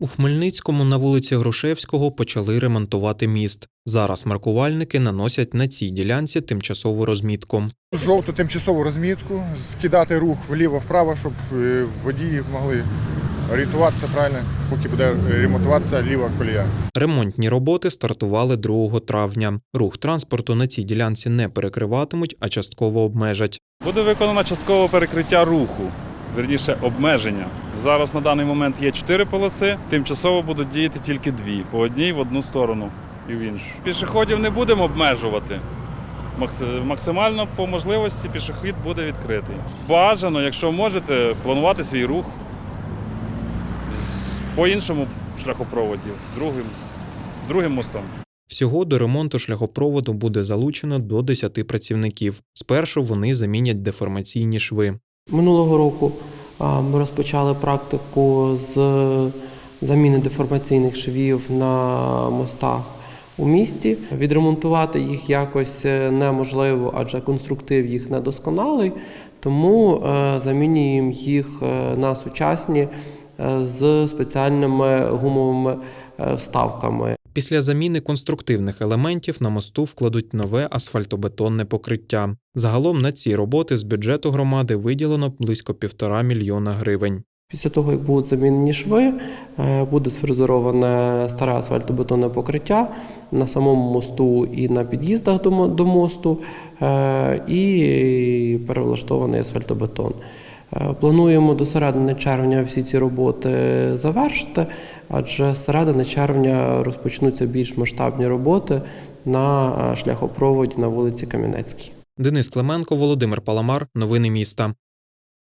У Хмельницькому на вулиці Грушевського почали ремонтувати міст. Зараз маркувальники наносять на цій ділянці тимчасову розмітку. Жовту тимчасову розмітку, скидати рух вліво-вправо, щоб е, водії могли орієнтуватися правильно, поки буде е, ремонтуватися ліва колія. Ремонтні роботи стартували 2 травня. Рух транспорту на цій ділянці не перекриватимуть, а частково обмежать. Буде виконано часткове перекриття руху, верніше обмеження. Зараз на даний момент є чотири полоси, тимчасово будуть діяти тільки дві, по одній в одну сторону і в іншу. Пішоходів не будемо обмежувати. Максимально по можливості пішохід буде відкритий. Бажано, якщо можете, планувати свій рух по іншому шляхопроводі, другим, другим мостом. Всього до ремонту шляхопроводу буде залучено до 10 працівників. Спершу вони замінять деформаційні шви. Минулого року ми розпочали практику з заміни деформаційних швів на мостах у місті. Відремонтувати їх якось е, неможливо, адже конструктив їх недосконалий, тому е, замінюємо їх е, на сучасні з спеціальними гумовими вставками. Після заміни конструктивних елементів на мосту вкладуть нове асфальтобетонне покриття. Загалом на ці роботи з бюджету громади виділено близько півтора мільйона гривень. Після того, як будуть замінені шви, е, буде сфрезероване старе асфальтобетонне покриття на самому мосту і на під'їздах до мосту, е, і перевлаштований асфальтобетон. Е, Плануємо до середини червня всі ці роботи завершити, адже з середини червня розпочнуться більш масштабні роботи на е, шляхопроводі на вулиці Кам'янецькій. Денис Клименко, Володимир Паламар. Новини міста.